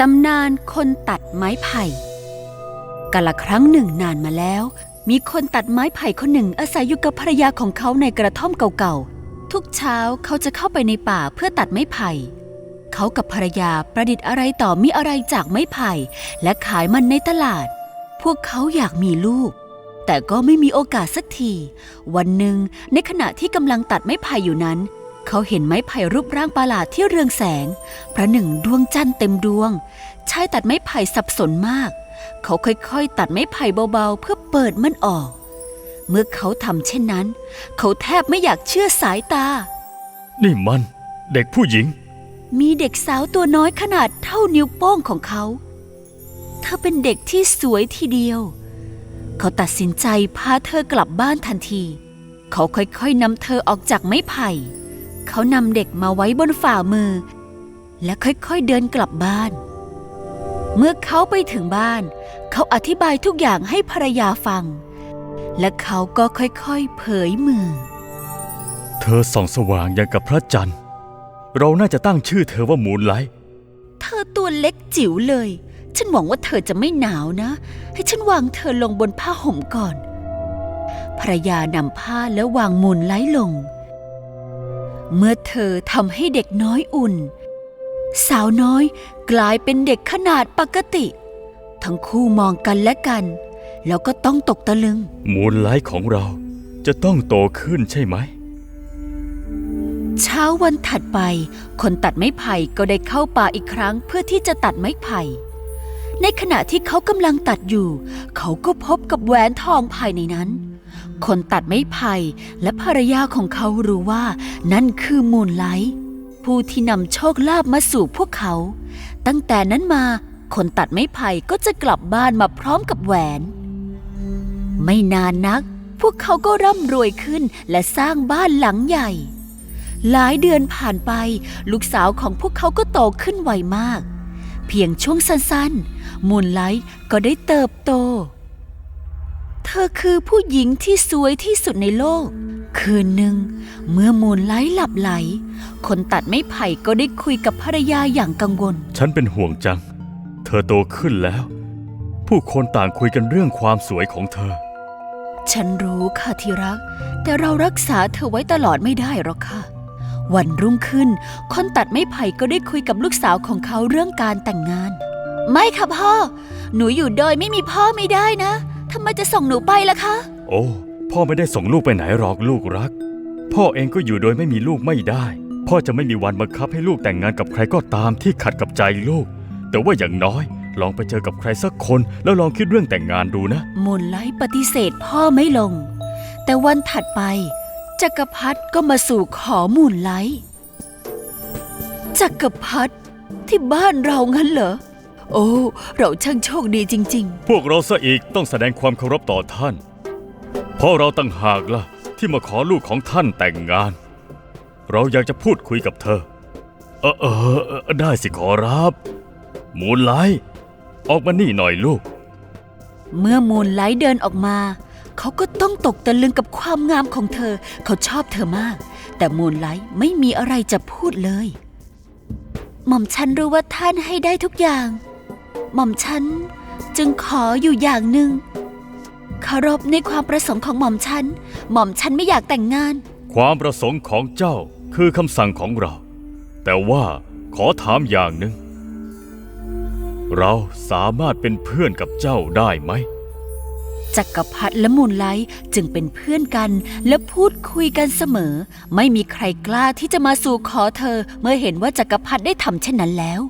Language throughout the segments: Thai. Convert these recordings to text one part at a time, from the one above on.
ตำนานคนตัดไม้ไผ่กาละครั้งหนึ่งนานมาแล้ว มีคนตัดไม้ไผ่คนหนึ่งอาศัยอยู่กับภรรยาของเขาในกระท่อมเก่าๆ ทุกเช้าเขาจะเข้าไปในป่าเพื่อตัดไม้ไผ่ เขากับภรรยาประดิษฐ์อะไรต่อมีอะไรจากไม้ไผ่ และขายมันในตลาด พวกเขาอยากมีลูก แต่ก็ไม่มีโอกาสสักที วันหนึ่งในขณะที่กำลังตัดไม้ไผ่อยู่นั้น เขาเห็นไม้ไผ่รูปร่างประหลาดที่เรืองแสงประหนึ่งดวงจันทร์เต็มดวง ชายตัดไม้ไผ่สับสนมาก เขาค่อยๆ ตัดไม้ไผ่เบาๆ เพื่อเปิดมันออก เมื่อเขาทำเช่นนั้น เขาแทบไม่อยากเชื่อสายตา นี่มัน เด็กผู้หญิง มีเด็กสาวตัวน้อยขนาดเท่านิ้วโป้งของเขา เธอเป็นเด็กที่สวยทีเดียว เขาตัดสินใจพาเธอกลับบ้านทันที เขาค่อยๆนำเธอออกจากไม้ไผ่ เขานำเด็กมาไว้บนฝ่ามือ และค่อยๆเดินกลับบ้าน เมื่อเขาไปถึงบ้าน เขาอธิบายทุกอย่างให้ภรรยาฟัง และเขาก็ค่อยๆเผยมือ เธอส่องสว่างอย่างกับพระจันทร์ เราน่าจะตั้งชื่อเธอว่ามูนไลท์เธอตัวเล็กจิ๋วเลย ฉันหวังว่าเธอจะไม่หนาวนะ ให้ฉันวางเธอลงบนผ้าห่มก่อนภรรยานำผ้าแล้ววางมูลไล้ลง เมื่อเธอทำให้เด็กน้อยอุ่น สาวน้อยกลายเป็นเด็กขนาดปกติ ทั้งคู่มองกันและกัน แล้วก็ต้องตกตะลึง มูนไลท์ของเราจะต้องโตขึ้นใช่ไหม เช้าวันถัดไป คนตัดไม้ไผ่ก็ได้เข้าป่าอีกครั้งเพื่อที่จะตัดไม้ไผ่ ในขณะที่เขากำลังตัดอยู่ เขาก็พบกับแหวนทองภายในนั้น คนตัดไม้ไผ่และภรรยาของเขารู้ว่านั่นคือมูลไลท์ผู้ที่นำโชคลาภมาสู่พวกเขา ตั้งแต่นั้นมาคนตัดไม้ไผ่ก็จะกลับบ้านมาพร้อมกับแหวน ไม่นานนัก พวกเขาก็ร่ำรวยขึ้นและสร้างบ้านหลังใหญ่ หลายเดือนผ่านไป ลูกสาวของพวกเขาก็โตขึ้นไวมาก เพียงช่วงสั้นๆมูนไลท์ก็ได้เติบโต เธอคือผู้หญิงที่สวยที่สุดในโลก คืนหนึ่ง เมื่อมูนไลท์หลับไหล คนตัดไม้ไผ่ก็ได้คุยกับภรรยาอย่างกังวล ฉันเป็นห่วงจัง เธอโตขึ้นแล้ว ผู้คนต่างคุยกันเรื่องความสวยของเธอ ฉันรู้ค่ะที่รัก แต่เรารักษาเธอไว้ตลอดไม่ได้หรอกค่ะ วันรุ่งขึ้น คนตัดไม้ไผ่ก็ได้คุยกับลูกสาวของเขาเรื่องการแต่งงาน ไม่ค่ะพ่อ หนูอยู่โดยไม่มีพ่อไม่ได้นะ ทำไมจะส่งหนูไปล่ะคะ โอ้ พ่อไม่ได้ส่งลูกไปไหนหรอกลูกรัก พ่อเองก็อยู่โดยไม่มีลูกไม่ได้ พ่อจะไม่มีวันบังคับให้ลูกแต่งงานกับใครก็ตามที่ขัดกับใจลูก แต่ว่าอย่างน้อย ลองไปเจอกับใครสักคน แล้วลองคิดเรื่องแต่งงานดูนะ มูลไลท์ปฏิเสธพ่อไม่ลง แต่วันถัดไป จักรพรรดิก็มาสู่ขอมูลไลท์จักรพรรดิที่บ้านเรางั้นเหรอ โอ้ เราช่างโชคดีจริง พวกเราซะอีกต้องแสดงความเคารพต่อท่าน เพราะเราตั้งหากล่ะ ที่มาขอลูกของท่านแต่งงาน เราอยากจะพูดคุยกับเธอ เออเออเออได้สิขอรับ มูลไลท์ออกมานี่หน่อยลูก ๆ เมื่อมูลไลท์เดินออกมา เขาก็ต้องตกตะลึงกับความงามของเธอ เขาชอบเธอมาก แต่มูลไลท์ไม่มีอะไรจะพูดเลย หม่อมฉันรู้ว่าท่านให้ได้ทุกอย่าง หม่อมฉันจึงขออยู่อย่างหนึ่งเคารพในความประสงค์ของหม่อมฉัน หม่อมฉันไม่อยากแต่งงาน ความประสงค์ของเจ้าคือคำสั่งของเรา แต่ว่าขอถามอย่างหนึ่ง เราสามารถเป็นเพื่อนกับเจ้าได้ไหม จักรพรรดิและมูลไลท์จึงเป็นเพื่อนกันและพูดคุยกันเสมอ ไม่มีใครกล้าที่จะมาสู่ขอเธอเมื่อเห็นว่าจักรพรรดิได้ทำเช่นนั้นแล้ว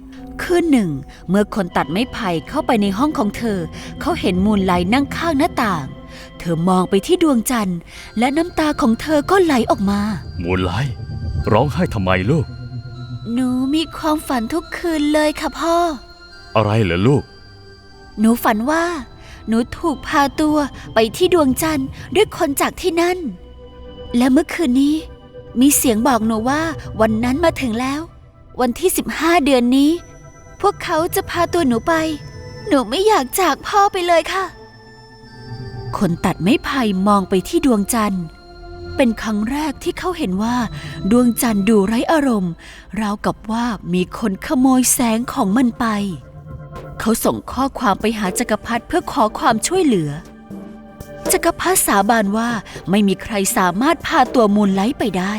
คืนหนึ่ง เมื่อคนตัดไม้ไผ่เข้าไปในห้องของเธอ เขาเห็นมูลไลท์นั่งข้างหน้าต่าง เธอมองไปที่ดวงจันทร์ และน้ำตาของเธอก็ไหลออกมา มูลไลท์ร้องไห้ทำไมลูก หนูมีความฝันทุกคืนเลยค่ะพ่อ อะไรเหรอลูก หนูฝันว่า หนูถูกพาตัวไปที่ดวงจันทร์ด้วยคนจากที่นั่น และเมื่อคืนนี้ มีเสียงบอกหนูว่าวันนั้นมาถึงแล้ว วันที่ 15 เดือนนี้พ วกเขาจะพาตัวหนูไป หนูไม่อยากจากพ่อไปเลยค่ะ คนตัดไม้ไผ่มองไปที่ดวงจันทร์ เป็นครั้งแรกที่เขาเห็นว่า ดวงจันทร์ดูไร้อารมณ์ ราวกับว่ามีคนขโมยแสงของมันไป เขาส่งข้อความไปหาจักรพรรดิเพื่อขอความช่วยเหลือ จักรพรรดิสาบานว่าไม่มีใครสามารถพาตัวมูลไลท์ไปได้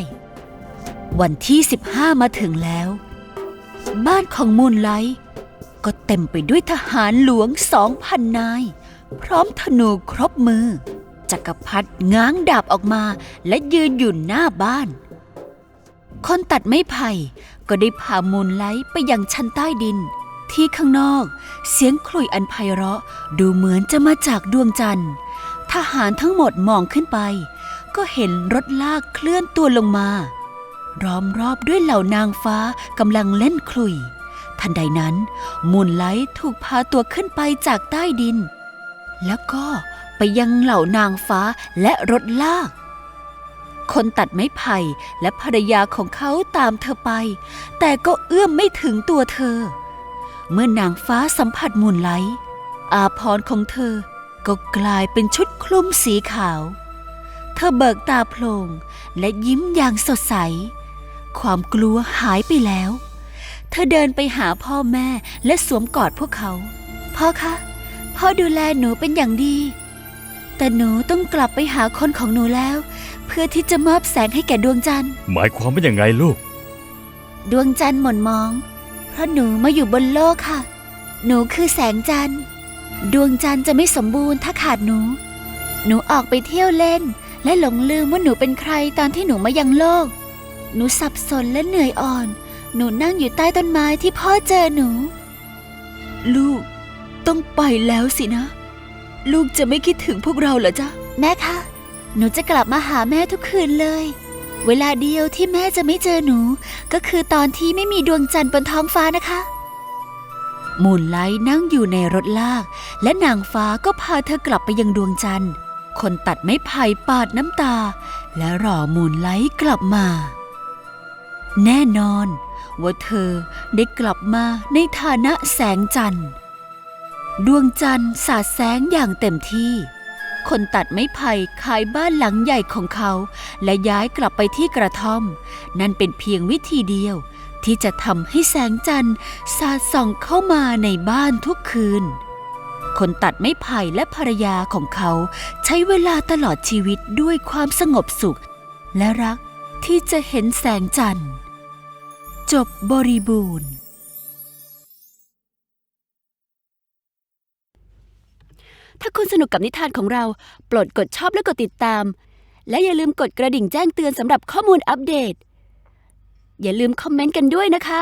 วันที่ 15 มาถึงแล้ว บ้านของมูลไลท์ก็เต็มไปด้วยทหารหลวงสองพันนาย พร้อมธนูครบมือ จักรพรรดิง้างดาบออกมาและยืนอยู่หน้าบ้าน คนตัดไม้ไผ่ก็ได้พามูลไลท์ไปยังชั้นใต้ดิน ที่ข้างนอก เสียงคลุยอันไพเราะดูเหมือนจะมาจากดวงจันทร์ ทหารทั้งหมดมองขึ้นไป ก็เห็นรถลากเคลื่อนตัวลงมา ล้อมรอบด้วยเหล่านางฟ้ากำลังเล่นคลุย ทันใดนั้นมูลไลท์ถูกพาตัวขึ้นไปจากใต้ดิน แล้วก็ไปยังเหล่านางฟ้าและรถลาก คนตัดไม้ไผ่และภรรยาของเขาตามเธอไป แต่ก็เอื้อมไม่ถึงตัวเธอ เมื่อนางฟ้าสัมผัสมูลไลท์อาพรของเธอก็กลายเป็นชุดคลุมสีขาว เธอเบิกตาโพลงและยิ้มอย่างสดใส ความกลัวหายไปแล้ว เธอเดินไปหาพ่อแม่และสวมกอดพวกเขา พ่อคะ พ่อดูแลหนูเป็นอย่างดี แต่หนูต้องกลับไปหาคนของหนูแล้ว เพื่อที่จะมอบแสงให้แก่ดวงจันทร์ หมายความว่ายังไงลูก ดวงจันทร์หม่นมอง เพราะหนูมาอยู่บนโลกค่ะ หนูคือแสงจันทร์ ดวงจันทร์จะไม่สมบูรณ์ถ้าขาดหนู หนูออกไปเที่ยวเล่น และหลงลืมว่าหนูเป็นใครตอนที่หนูมายังโลก หนูสับสนและเหนื่อยอ่อน หนูนั่งอยู่ใต้ต้นไม้ที่พ่อเจอหนู ลูกต้องไปแล้วสินะ ลูกจะไม่คิดถึงพวกเราเหรอจ๊ะ แม่คะ หนูจะกลับมาหาแม่ทุกคืนเลย เวลาเดียวที่แม่จะไม่เจอหนู ก็คือตอนที่ไม่มีดวงจันทร์บนท้องฟ้านะคะ มูนไลท์นั่งอยู่ในรถลาก และนางฟ้าก็พาเธอกลับไปยังดวงจันทร์ คนตัดไม้ไผ่ปาดน้ำตา และรอมูนไลท์กลับมา แน่นอน ว่าเธอได้กลับมาในฐานะแสงจันทร์ ดวงจันทร์สาดแสงอย่างเต็มที่ คนตัดไม้ไผ่ขายบ้านหลังใหญ่ของเขา และย้ายกลับไปที่กระท่อม นั่นเป็นเพียงวิธีเดียว ที่จะทำให้แสงจันทร์สาดส่องเข้ามาในบ้านทุกคืนคนตัดไม้ไผ่และภรรยาของเขา ใช้เวลาตลอดชีวิตด้วยความสงบสุข และรักที่จะเห็นแสงจันทร์ จบบริบูรณ์ ถ้าคุณสนุกกับนิทานของเรา โปรดกดชอบและกดติดตาม และอย่าลืมกดกระดิ่งแจ้งเตือนสำหรับข้อมูลอัปเดต อย่าลืมคอมเมนต์กันด้วยนะคะ